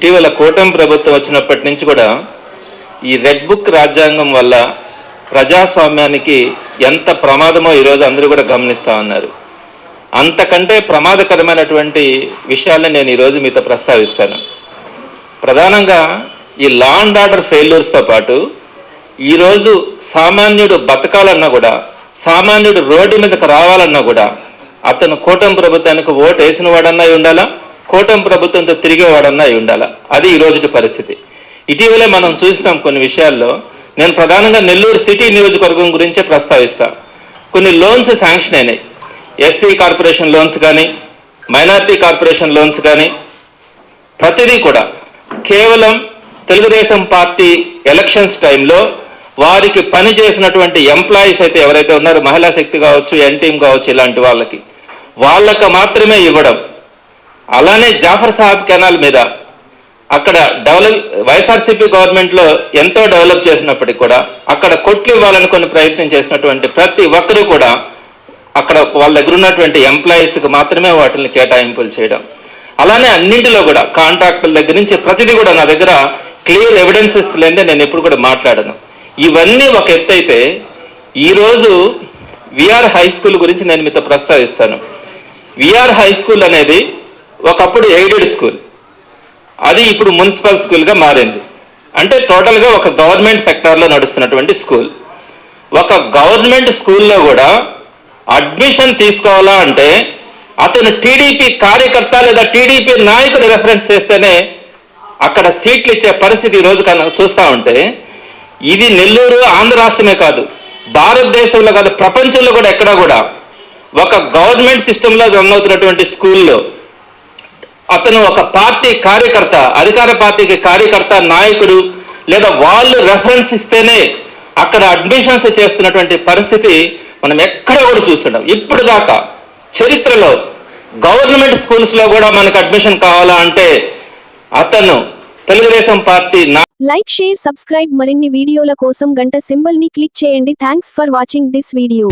ఇటీవల కూటమి ప్రభుత్వం వచ్చినప్పటి నుంచి కూడా ఈ రెడ్ బుక్ రాజ్యాంగం వల్ల ప్రజాస్వామ్యానికి ఎంత ప్రమాదమో ఈరోజు అందరూ కూడా గమనిస్తూ ఉన్నారు. అంతకంటే ప్రమాదకరమైనటువంటి విషయాల్ని నేను ఈరోజు మీతో ప్రస్తావిస్తాను. ప్రధానంగా ఈ లా అండ్ ఆర్డర్ ఫెయిల్యూర్స్తో పాటు ఈరోజు సామాన్యుడు బతకాలన్నా కూడా సామాన్యుడు రోడ్డు మీదకి రావాలన్నా కూడా అతను కూటమి ప్రభుత్వానికి ఓటు వేసిన వాడన్నా అయి ఉండాలా? కూటమి ప్రభుత్వంతో తిరిగేవాడన్నా అయి ఉండాలా. అది ఈ రోజుటి పరిస్థితి. ఇటీవలే మనం చూసినాం కొన్ని విషయాల్లో. నేను ప్రధానంగా నెల్లూరు సిటీ నియోజకవర్గం గురించే ప్రస్తావిస్తా. కొన్ని లోన్స్ శాంక్షన్ అయినాయి. ఎస్సీ కార్పొరేషన్ లోన్స్ కానీ మైనారిటీ కార్పొరేషన్ లోన్స్ కానీ ప్రతిదీ కూడా. కేవలం తెలుగుదేశం పార్టీ ఎలక్షన్స్ టైంలో వారికి పని చేసినటువంటి ఎంప్లాయీస్ అయితే ఎవరైతే ఉన్నారో మహిళా శక్తి కావచ్చు ఎన్ టీమ్ కావచ్చు ఇలాంటి వాళ్ళకి వాళ్ళకి మాత్రమే ఇవ్వడం. అలానే జాఫర్ సాహబ్ కెనాల్ మీద అక్కడ డెవలప్ వైఎస్ఆర్సీపీ గవర్నమెంట్లో ఎంతో డెవలప్ చేసినప్పటికీ కూడా అక్కడ కొట్లు ఇవ్వాలనుకున్న ప్రయత్నం చేసినటువంటి ప్రతి ఒక్కరూ కూడా అక్కడ వాళ్ళ దగ్గర ఉన్నటువంటి ఎంప్లాయీస్కి మాత్రమే వాటిని కేటాయింపులు చేయడం. అలానే అన్నింటిలో కూడా కాంట్రాక్టుల దగ్గర నుంచి ప్రతిదీ కూడా నా దగ్గర క్లియర్ ఎవిడెన్సెస్ లేదే నేను ఎప్పుడు కూడా మాట్లాడను. ఇవన్నీ ఒక ఎత్తు అయితే ఈరోజు విఆర్ హై స్కూల్ గురించి నేను మీతో ప్రస్తావిస్తాను. విఆర్ హై స్కూల్ అనేది ఒకప్పుడు ఎయిడెడ్ స్కూల్. అది ఇప్పుడు మున్సిపల్ స్కూల్గా మారింది. అంటే టోటల్గా ఒక గవర్నమెంట్ సెక్టార్లో నడుస్తున్నటువంటి స్కూల్. ఒక గవర్నమెంట్ స్కూల్లో కూడా అడ్మిషన్ తీసుకోవాలా అంటే అతను టీడీపీ కార్యకర్త లేదా టీడీపీ నాయకుడు రెఫరెన్స్ చేస్తేనే అక్కడ సీట్లు ఇచ్చే పరిస్థితి ఈరోజు రోజు కన్నా చూస్తూ ఉంటే ఇది నెల్లూరు ఆంధ్ర రాష్ట్రమే కాదు భారతదేశంలో కాదు ప్రపంచంలో కూడా ఎక్కడా కూడా ఒక గవర్నమెంట్ సిస్టంలో రన్ అవుతున్నటువంటి స్కూల్లో అతను ఒక పార్టీ కార్యకర్త అధికార పార్టీకి కార్యకర్త నాయకుడు లేదా వాళ్ళు రెఫరెన్స్ ఇస్తేనే అక్కడ అడ్మిషన్స్ చేస్తున్నటువంటి పరిస్థితి మనం ఎక్కడ కూడా చూస్తున్నాం ఇప్పుడు దాకా చరిత్రలో గవర్నమెంట్ స్కూల్స్లో కూడా మనకు అడ్మిషన్ కావాలా అంటే అతను Telugu Desam party like share subscribe మరిన్ని వీడియోల కోసం గంట సింబల్ని క్లిక్ చేయండి. Thanks for watching this video